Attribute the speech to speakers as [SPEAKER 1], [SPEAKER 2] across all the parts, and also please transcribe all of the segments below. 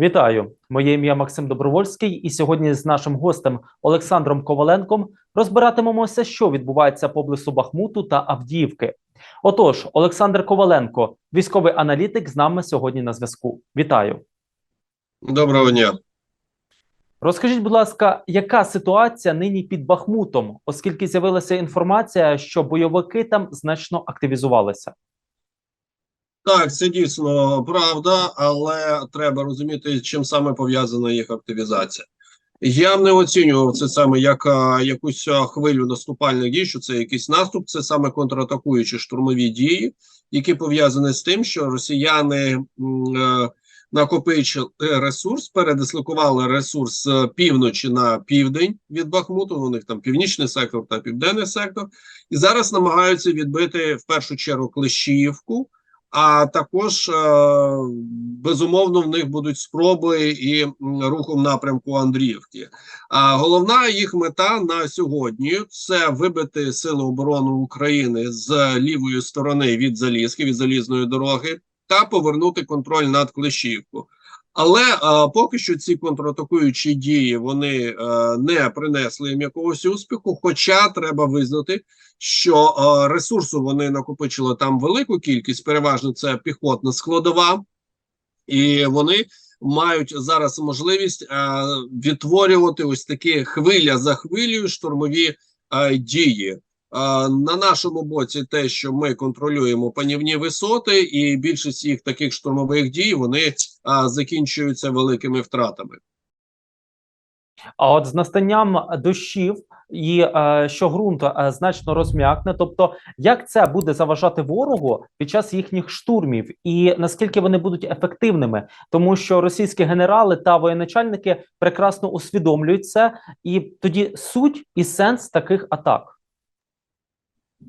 [SPEAKER 1] Вітаю! Моє ім'я Максим Добровольський, і сьогодні з нашим гостем Олександром Коваленком розбиратимемося, що відбувається поблизу Бахмуту та Авдіївки. Отож, Олександр Коваленко, військовий аналітик, з нами сьогодні на зв'язку. Вітаю!
[SPEAKER 2] Доброго дня.
[SPEAKER 1] Розкажіть, будь ласка, яка ситуація нині під Бахмутом, оскільки з'явилася інформація, що бойовики там значно активізувалися?
[SPEAKER 2] Так, це дійсно правда, але треба розуміти, чим саме пов'язана їх активізація. Я не оцінював це саме як а, якусь хвилю наступальних дій, що це якийсь наступ, це саме контратакуючі штурмові дії, які пов'язані з тим, що росіяни е, накопичили ресурс, передислокували ресурс з півночі на південь від Бахмуту. У них там північний сектор та південний сектор, і зараз намагаються відбити в першу чергу Клещіївку. А також е, безумовно в них будуть спроби і рухом напрямку Андріївки. А головна їх мета на сьогодні це вибити сили оборони України з лівої сторони від Залізки, від залізної дороги, та повернути контроль над Клещівку. Але е, поки що ці контратакуючі дії вони е, не принесли їм якогось успіху. Хоча треба визнати, що е, ресурсу вони накопичили там велику кількість, переважно це піхотна складова, і вони мають зараз можливість е, відтворювати ось такі хвиля за хвилею штурмові е, дії. На нашому боці те, що ми контролюємо панівні висоти, і більшість їх таких штурмових дій вони е, закінчуються великими втратами.
[SPEAKER 1] А от з настанням дощів і е, що ґрунт е, значно розм'якне, тобто як це буде заважати ворогу під час їхніх штурмів, і наскільки вони будуть ефективними, тому що російські генерали та воєначальники прекрасно усвідомлюють це, і тоді суть і сенс таких атак.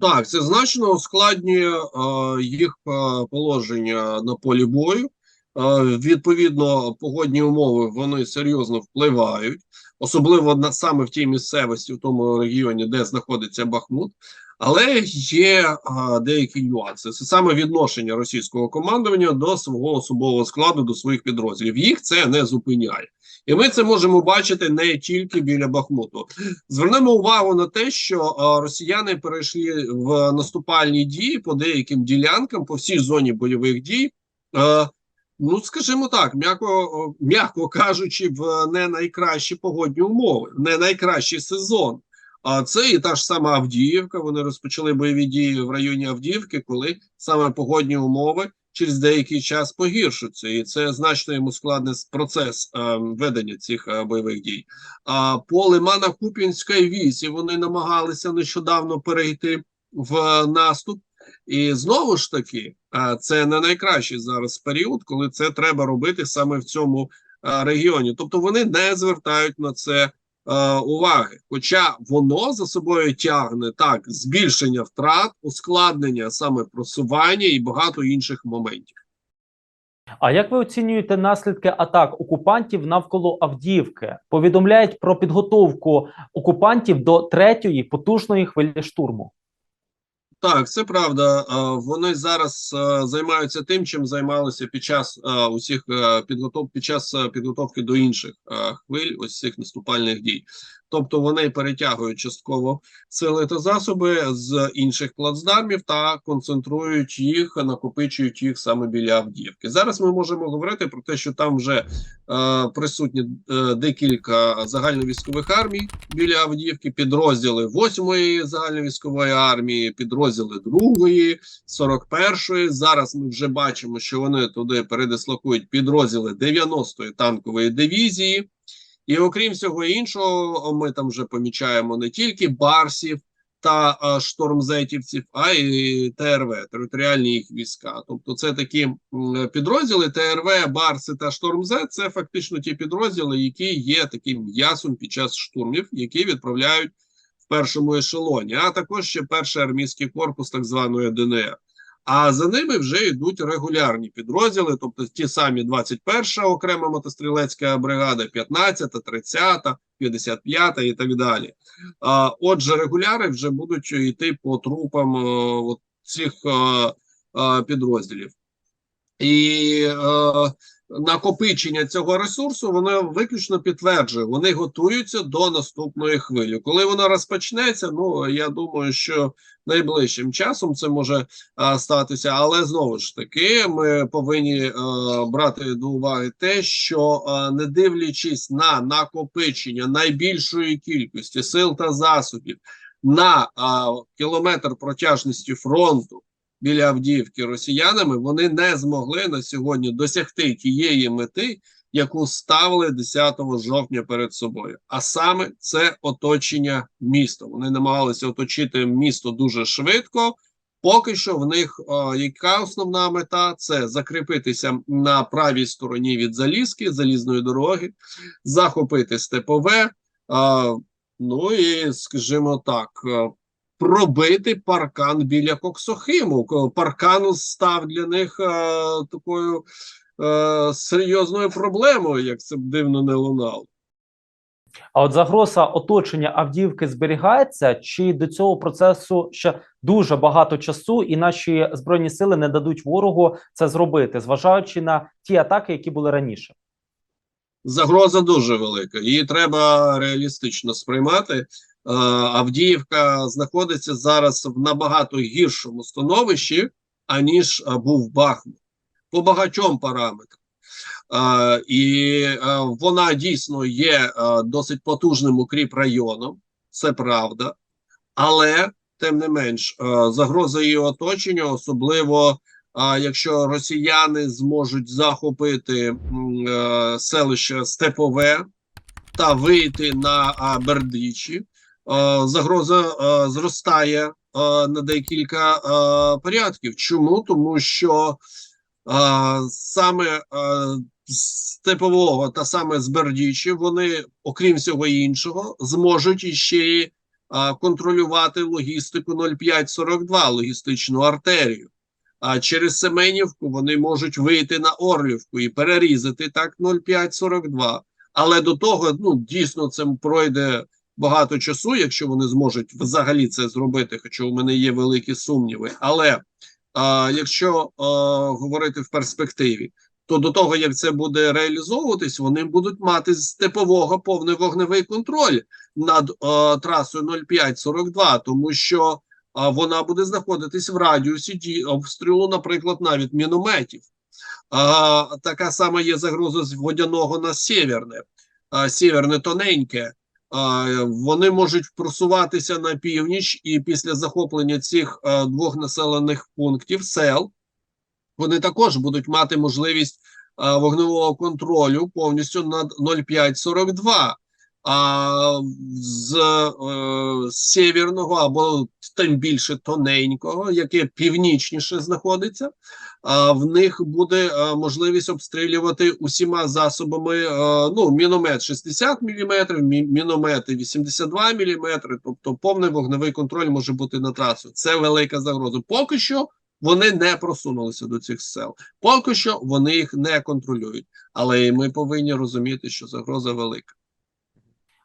[SPEAKER 2] Так, це значно ускладнює е, їх е, положення на полі бою. Е, відповідно, погодні умови вони серйозно впливають, особливо на саме в тій місцевості, в тому регіоні, де знаходиться Бахмут. Але є е, деякі нюанси. Це саме відношення російського командування до свого особового складу, до своїх підрозділів. Їх це не зупиняє. І ми це можемо бачити не тільки біля Бахмуту. Звернемо увагу на те, що е, росіяни перейшли в наступальні дії по деяким ділянкам, по всій зоні бойових дій. Е, ну, скажімо так, м'яко м'яко кажучи, в не найкращі погодні умови, не найкращий сезон. А це і та ж сама Авдіївка. Вони розпочали бойові дії в районі Авдіївки, коли саме погодні умови через деякий час погіршуються, і це значно йому складний процес е, ведення цих е, бойових дій. А по лимана Куп'янської вісі вони намагалися нещодавно перейти в наступ. І знову ж таки, е, це не найкращий зараз період, коли це треба робити саме в цьому регіоні. Тобто вони не звертають на це уваги. Хоча воно за собою тягне так збільшення втрат, ускладнення саме просування і багато інших моментів.
[SPEAKER 1] А як ви оцінюєте наслідки атак окупантів навколо Авдіївки? Повідомляють про підготовку окупантів до третьої потужної хвилі штурму.
[SPEAKER 2] Так, це правда. Е, Вони зараз е, займаються тим, чим займалися під час е, усіх підготов під час е, підготовки до інших е, хвиль, ось цих наступальних дій. Тобто вони перетягують частково сили та засоби з інших плацдармів та концентрують їх, накопичують їх саме біля Авдіївки. Зараз ми можемо говорити про те, що там вже е, присутні е, декілька загальновійськових армій біля Авдіївки, підрозділи 8-ї загальновійськової армії, підрозділи 2-ї, 41-ї. Зараз ми вже бачимо, що вони туди передислокують підрозділи 90-ї танкової дивізії. І окрім всього іншого, ми там вже помічаємо не тільки барсів та а, штормзетівців, а й ТРВ, територіальні їх війська. Тобто, це такі підрозділи ТРВ, Барси та Штормзет. Це фактично ті підрозділи, які є таким м'ясом під час штурмів, які відправляють в першому ешелоні, а також ще перший армійський корпус так званої ДНР. А за ними вже йдуть регулярні підрозділи, тобто ті самі 21 окрема мотострілецька бригада, 15, 30, 55 і так далі. А, Отже, регуляри вже будуть йти по трупам е, от цих е, е, підрозділів. І е, накопичення цього ресурсу воно виключно підтверджує, вони готуються до наступної хвилі. Коли вона розпочнеться, ну я думаю, що найближчим часом це може а, статися, але знову ж таки, ми повинні е, брати до уваги те, що е, не дивлячись на накопичення найбільшої кількості сил та засобів на а, кілометр протяжності фронту біля Авдіївки росіянами, вони не змогли на сьогодні досягти тієї мети, яку ставили 10 жовтня перед собою. А саме це оточення міста. Вони намагалися оточити місто дуже швидко. Поки що в них е, яка основна мета це закріпитися на правій стороні від залізки, залізної дороги, захопити степове. Е, ну і скажімо так, е, пробити паркан біля Коксохиму. Паркан став для них е, такою е, серйозною проблемою, як це б дивно не лунало.
[SPEAKER 1] А от загроза оточення Авдіївки зберігається, чи до цього процесу ще дуже багато часу, і наші збройні сили не дадуть ворогу це зробити, зважаючи на ті атаки, які були раніше?
[SPEAKER 2] Загроза дуже велика. Її треба реалістично сприймати. Е, Авдіївка знаходиться зараз в набагато гіршому становищі, аніж е, був Бахмут по багатьом параметрам. Е, і вона дійсно є досить потужним укріп районом, це правда, але тим не менш, загроза її оточення, особливо якщо росіяни зможуть захопити селище Степове та вийти на Бердичі, загроза е, зростає е, на декілька е, порядків. Чому? Тому що е, саме е, Степового та саме з Бердичі вони, окрім всього іншого, зможуть іще й контролювати логістику 0542, логістичну артерію. А через Семенівку вони можуть вийти на Орлівку і перерізати так 0542. Але до того ну дійсно це пройде багато часу, якщо вони зможуть взагалі це зробити. Хоча у мене є великі сумніви. Але а, якщо а, говорити в перспективі, то до того як це буде реалізовуватись, вони будуть мати степового повний вогневий контроль над а, трасою 0542, тому що а вона буде знаходитись в радіусі дії обстрілу, наприклад, навіть мінометів. А, така сама є загроза з водяного на сєверне, а, сєверне тоненьке. Вони можуть просуватися на північ, і після захоплення цих двох населених пунктів сел вони також будуть мати можливість вогневого контролю повністю над 0542 а з е, сєвєрного або тим більше тоненького, яке північніше знаходиться, а в них буде е, можливість обстрілювати усіма засобами. Е, ну, міномет 60 мм, мі міномети 82 мм, тобто повний вогневий контроль може бути на трасу. Це велика загроза. Поки що вони не просунулися до цих сел. Поки що вони їх не контролюють. Але і ми повинні розуміти, що загроза велика.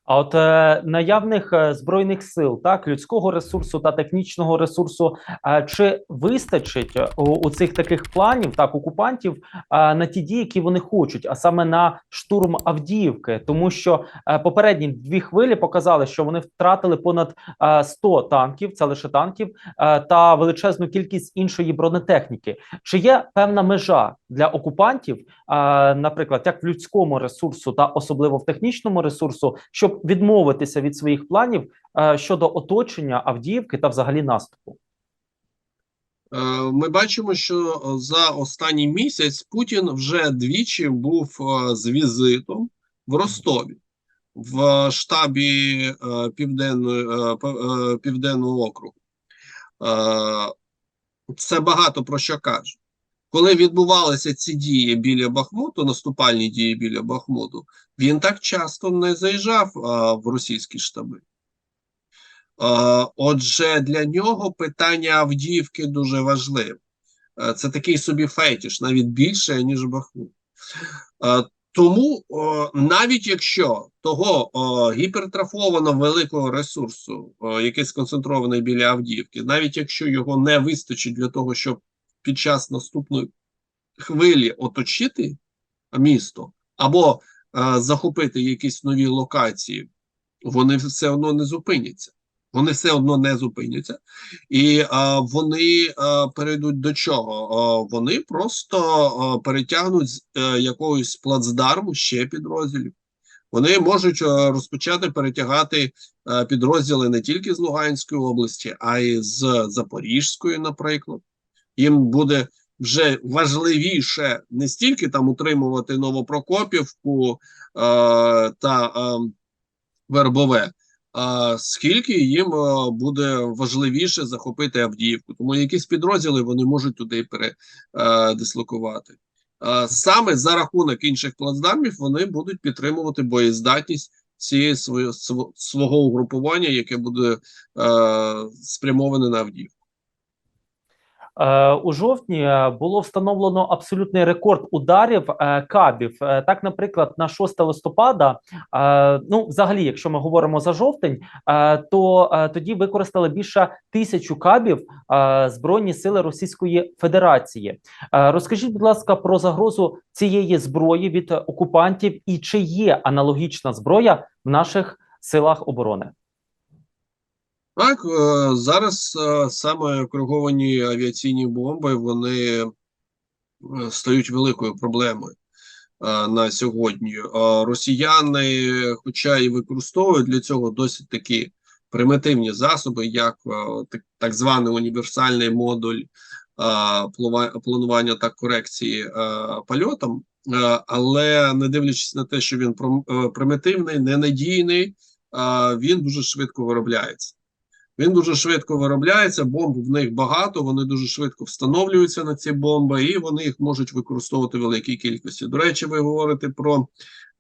[SPEAKER 1] А от е, наявних е, збройних сил, так людського ресурсу та технічного ресурсу, е, чи вистачить е, у, у цих таких планів, так окупантів е, на ті дії, які вони хочуть, а саме на штурм Авдіївки, тому що е, попередні дві хвилі показали, що вони втратили понад е, 100 танків, це лише танків, е, та величезну кількість іншої бронетехніки. Чи є певна межа для окупантів, е, наприклад, як в людському ресурсу та особливо в технічному ресурсу, щоб відмовитися від своїх планів е, щодо оточення Авдіївки та взагалі наступу?
[SPEAKER 2] Е, Ми бачимо, що за останній місяць Путін вже двічі був е, з візитом в Ростові в штабі Південної, Південного округу. Це багато про що каже. Коли відбувалися ці дії біля Бахмуту, наступальні дії біля Бахмуту, він так часто не заїжджав а, в російські штаби. Е, Отже, для нього питання Авдіївки дуже важливе. Е, Це такий собі фетіш, навіть більше, ніж Бахмут. Е, Тому о, навіть якщо того о, гіпертрафовано великого ресурсу, о, який сконцентрований біля Авдіївки, навіть якщо його не вистачить для того, щоб під час наступної хвилі оточити місто або е, захопити якісь нові локації, вони все одно не зупиняться. Вони все одно не зупиняться, і а, вони а, перейдуть до чого? А, вони просто а, перетягнуть з е, якогось плацдарму ще підрозділів. Вони можуть е, розпочати перетягати е, підрозділи не тільки з Луганської області, а й з Запорізької, наприклад. Їм буде вже важливіше не стільки там утримувати Новопрокопівку е, та е, Вербове, а скільки їм е, буде важливіше захопити Авдіївку. Тому якісь підрозділи вони можуть туди передислокувати. Е, саме за рахунок інших плацдармів вони будуть підтримувати боєздатність цієї свого угрупування, яке буде е, спрямоване на Авдіївку.
[SPEAKER 1] Е, у жовтні е, було встановлено абсолютний рекорд ударів е, кабів. Так, наприклад, на 6 листопада, ну взагалі, якщо ми говоримо за жовтень, то тоді використали більше тисячу кабів збройні сили Російської Федерації. Розкажіть, будь ласка, про загрозу цієї зброї від окупантів і чи є аналогічна зброя в наших силах оборони?
[SPEAKER 2] Так, е, зараз е, саме кориговані авіаційні бомби вони е, стають великою проблемою на сьогодні. Росіяни, хоча і використовують для цього досить такі примітивні засоби, як так, званий універсальний модуль планування та корекції польотом, але не дивлячись на те, що він примітивний, ненадійний, він дуже швидко виробляється. Він дуже швидко виробляється, бомб в них багато, вони дуже швидко встановлюються на ці бомби, і вони їх можуть використовувати в великій кількості. До речі, ви говорите про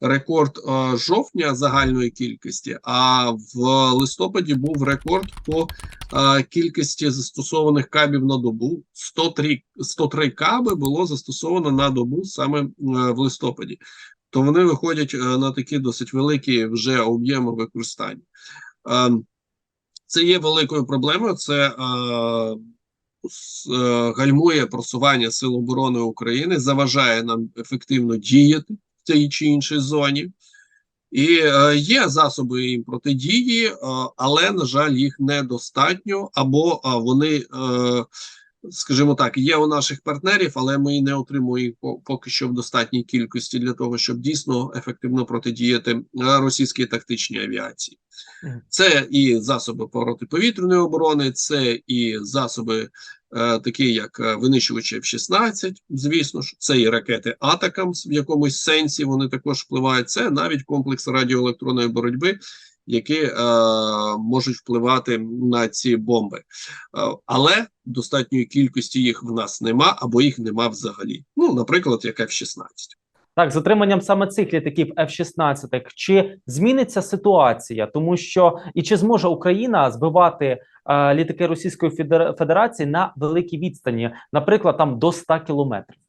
[SPEAKER 2] рекорд е, жовтня загальної кількості, а в листопаді був рекорд по е, кількості застосованих кабів на добу. 103, 103 каби було застосовано на добу саме е, в листопаді. То вони виходять е, на такі досить великі вже об'єми використання. Е, це є великою проблемою. Це е, е, гальмує просування Сил оборони України, заважає нам ефективно діяти в цій чи іншій зоні. І е, є засоби їм протидії, е, але, на жаль, їх недостатньо, або е, вони, е, скажімо так, є у наших партнерів, але ми не отримуємо по- поки що в достатній кількості для того, щоб дійсно ефективно протидіяти російській тактичній авіації. Це і засоби протиповітряної оборони, це і засоби, е, такі як е, винищувачі F-16, звісно ж, це і ракети Атакамс в якомусь сенсі вони також впливають. Це навіть комплекс радіоелектронної боротьби, які е, можуть впливати на ці бомби. Е, але достатньої кількості їх в нас нема, або їх нема взагалі. Ну, наприклад, як F-16.
[SPEAKER 1] Так, з отриманням саме цих літаків F-16, чи зміниться ситуація, тому що і чи зможе Україна збивати е, літаки Російської Федерації на великій відстані, наприклад, там до 100 кілометрів?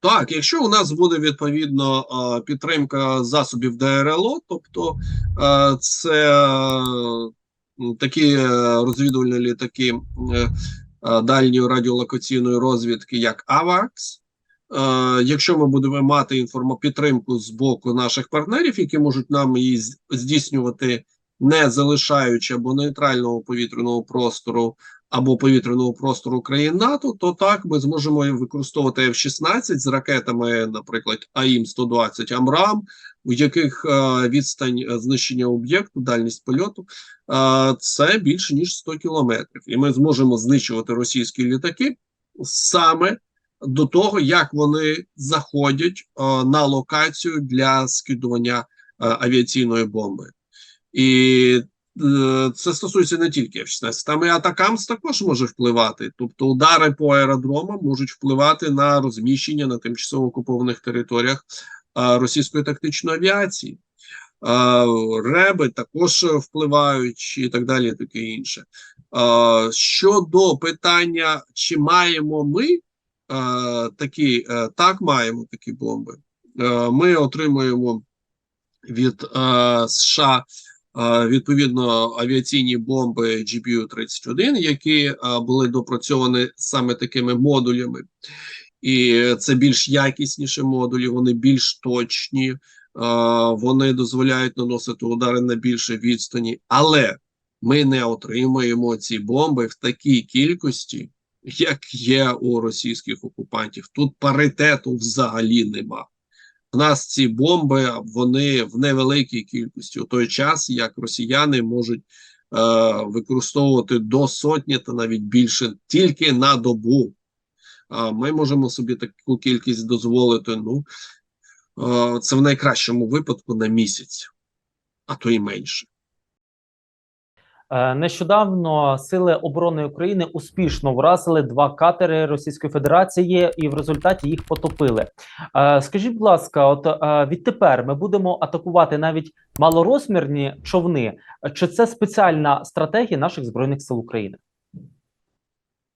[SPEAKER 2] Так, якщо у нас буде відповідно е, підтримка засобів ДРЛО, тобто е, це е, такі розвідувальні літаки дальньої радіолокаційної розвідки, як АВАКС. Якщо ми будемо мати інформопідтримку з боку наших партнерів, які можуть нам її здійснювати, не залишаючи або нейтрального повітряного простору, або повітряного простору країн НАТО, то так ми зможемо використовувати F-16 з ракетами, наприклад, АІМ-120 Амрам, у яких е, відстань е, знищення об'єкту, дальність польоту е, це більше ніж 100 кілометрів, і ми зможемо знищувати російські літаки саме до того, як вони заходять на локацію для скидування авіаційної бомби. І це стосується не тільки F-16, там і Атакамс також може впливати. Тобто удари по аеродромам можуть впливати на розміщення на тимчасово окупованих територіях е, російської тактичної авіації. Е, Реби також впливають і так далі, таке інше. Е, Щодо питання, чи маємо ми е, такі, е, так маємо такі бомби. Е, Ми отримуємо від е, США е, відповідно авіаційні бомби GPU-31, які е, були допрацьовані саме такими модулями. і це більш якісніші модулі, вони більш точні, вони дозволяють наносити удари на більше відстані, але ми не отримуємо ці бомби в такій кількості, як є у російських окупантів. Тут паритету взагалі нема. В нас ці бомби вони в невеликій кількості у той час, як росіяни можуть е, використовувати до сотні та навіть більше тільки на добу. А ми можемо собі таку кількість дозволити. Ну е, це в найкращому випадку на місяць, а то й менше.
[SPEAKER 1] Е, Нещодавно сили оборони України успішно вразили два катери Російської Федерації і в результаті їх потопили. Е, Скажіть, будь ласка, от е, відтепер ми будемо атакувати навіть малорозмірні човни. Чи це спеціальна стратегія наших збройних сил України?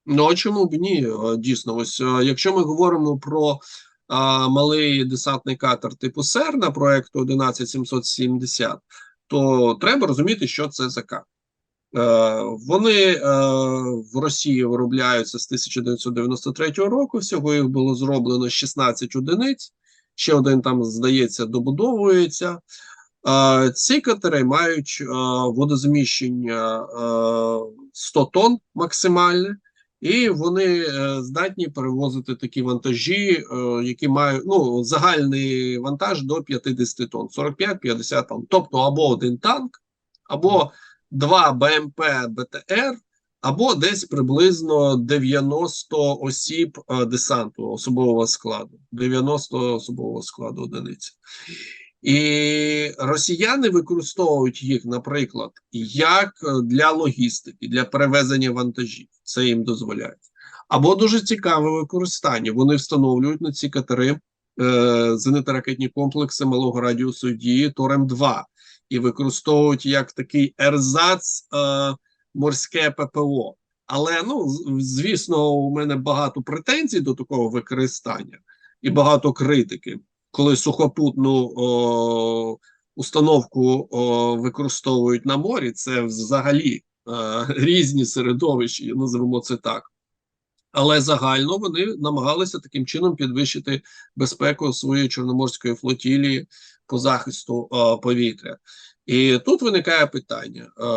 [SPEAKER 2] Ну а чому б ні? Дійсно, ось якщо ми говоримо про а, малий десантний катер типу Серна проекту 11770, то треба розуміти, що це за катер. Е, вони е, в Росії виробляються з 1993 року. Всього їх було зроблено 16 одиниць. Ще один там, здається, добудовується. Е, ці катери мають водозміщення е, 100 тонн максимальне, і вони здатні перевозити такі вантажі, які мають ну, загальний вантаж до 50 тонн, 45-50 тонн. Тобто або один танк, або два БМП БТР, або десь приблизно 90 осіб е, десанту особового складу, 90 особового складу одиниці. І росіяни використовують їх, наприклад, як для логістики, для перевезення вантажів. Це їм дозволяє. Або дуже цікаве використання. Вони встановлюють на ці катери е, зенитно-ракетні комплекси малого радіусу дії Торем-2 і використовують як такий ерзац е, морське ППО. Але ну, звісно, у мене багато претензій до такого використання і багато критики, коли сухопутну о, установку о, використовують на морі, це взагалі е, різні середовища, називаємо це так. Але загально вони намагалися таким чином підвищити безпеку своєї чорноморської флотілії по захисту е, повітря. І тут виникає питання: е,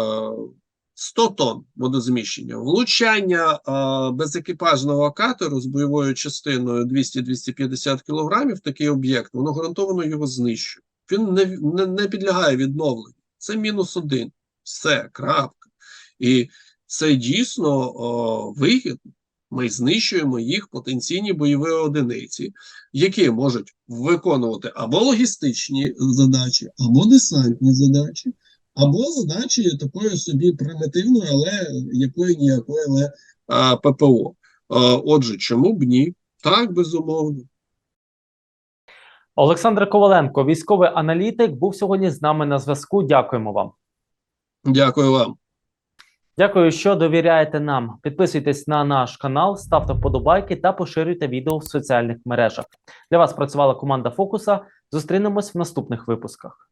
[SPEAKER 2] 100 тонн водозміщення, влучання е, безекіпажного катеру з бойовою частиною 200-250 кілограмів в такий об'єкт, воно гарантовано його знищує. Він не, не, не підлягає відновленню. Це мінус один. Все, крапка. І це дійсно о, вигідно. Ми знищуємо їх потенційні бойові одиниці, які можуть виконувати або логістичні задачі, або десантні задачі, або задачі такої собі примітивної, але якої ніякої, але а, ППО. А, отже, чому б ні? Так, безумовно.
[SPEAKER 1] Олександр Коваленко, військовий аналітик, був сьогодні з нами на зв'язку. Дякуємо вам.
[SPEAKER 2] Дякую вам.
[SPEAKER 1] Дякую, що довіряєте нам. Підписуйтесь на наш канал, ставте вподобайки та поширюйте відео в соціальних мережах. Для вас працювала команда Фокуса. Зустрінемось в наступних випусках.